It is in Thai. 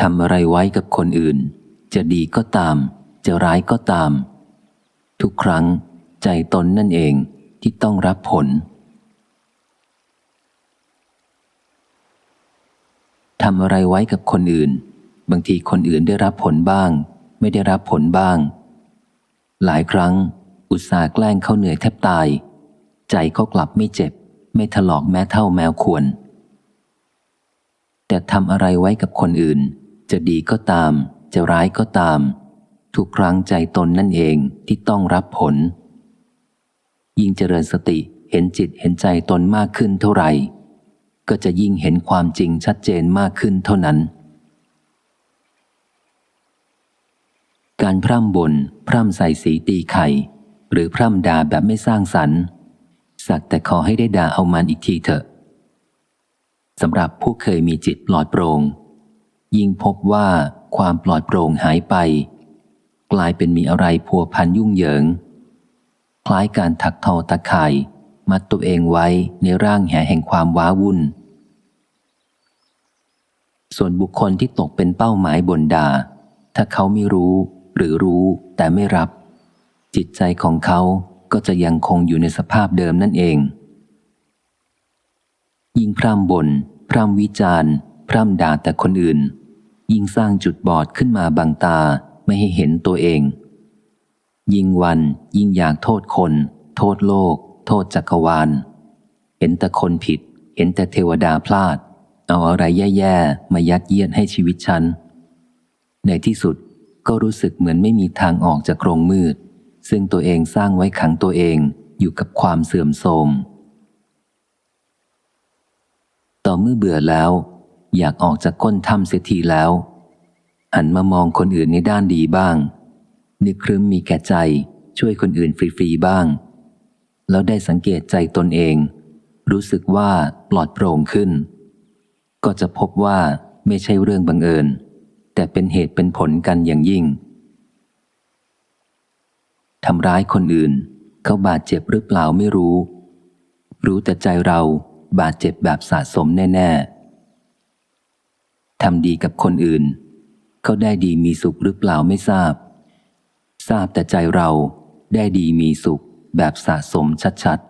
ทำอะไรไว้กับคนอื่น จะดีก็ตาม จะร้ายก็ตาม ทุกครั้งใจตนนั่นเองที่ต้องรับผล ทำอะไรไว้กับคนอื่น บางทีคนอื่นได้รับผลบ้าง ไม่ได้รับผลบ้าง หลายครั้ง อุตส่าห์แกล้งเขาเหนื่อยแทบตาย ใจเขากลับไม่เจ็บ ไม่ถลอกแม้เท่าแมวควร แต่ทำอะไรไว้กับคนอื่น จะดีก็ตาม จะร้ายก็ตาม ทุกครั้งใจตนนั่นเองที่ต้องรับผล ยิ่งเจริญสติเห็นจิตเห็นใจตนมากขึ้นเท่าไหร่ ก็จะยิ่งเห็นความจริงชัดเจนมากขึ้นเท่านั้น การพร่ำบนพร่ำใส่สีตีไข่ หรือพร่ำด่าแบบไม่สร้างสรรค์สักแต่ขอให้ได้ด่าเอามันอีกทีเถอะสำหรับผู้เคยมีจิตปลอดโปรง่ง ยิ่งพบว่าความปลอดโปร่งหายไป กลายเป็นมีอะไรพัวพันยุ่งเหยิง คล้ายการถักทอตะข่าย มัดตัวเองไว้ในร่างแห่แห่งความว้าวุ่น ส่วนบุคคลที่ตกเป็นเป้าหมายบนดา ถ้าเขาไม่รู้หรือรู้แต่ไม่รับ จิตใจของเขาก็จะยังคงอยู่ในสภาพเดิมนั่นเอง ยิ่งพร่ำบนพร่ำวิจารณ์ พร่ำด่าแต่คนอื่น ยิ่งสร้างจุดบอดขึ้นมาบังตาไม่ให้เห็นตัวเอง ยิ่งวันยิ่งอยากโทษคน โทษโลก โทษจักรวาล เห็นแต่คนผิด เห็นแต่เทวดาพลาด เอาอะไรแย่ๆ มายัดเยียดให้ชีวิตฉัน ในที่สุดก็รู้สึกเหมือนไม่มีทางออกจากกรงมืด ซึ่งตัวเองสร้างไว้ขังตัวเองอยู่กับความเสื่อมโทรมต่อเมื่อเบื่อแล้ว อยากออกจากก้นถ้ำเสียทีแล้วหันมามองคนอื่นในด้านดีบ้าง นึกครึ้มมีแก่ใจช่วยคนอื่นฟรีๆบ้าง แล้วได้สังเกตใจตนเอง รู้สึกว่าปลอดโปร่งขึ้น ก็จะพบว่าไม่ใช่เรื่องบังเอิญ แต่เป็นเหตุเป็นผลกันอย่างยิ่งทำร้ายคนอื่น เขาบาดเจ็บหรือเปล่าไม่รู้ รู้แต่ใจเราบาดเจ็บแบบสะสมแน่ ๆ ทำดีกับคนอื่น เขาได้ดีมีสุขหรือเปล่าไม่ทราบ ทราบแต่ใจเราได้ดีมีสุขแบบสะสมชัด